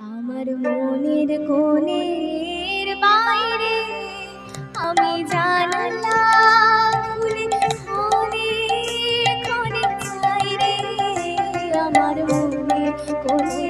আমার মনের কোণের বাইরে আমি জানালা আমার মনের কোণের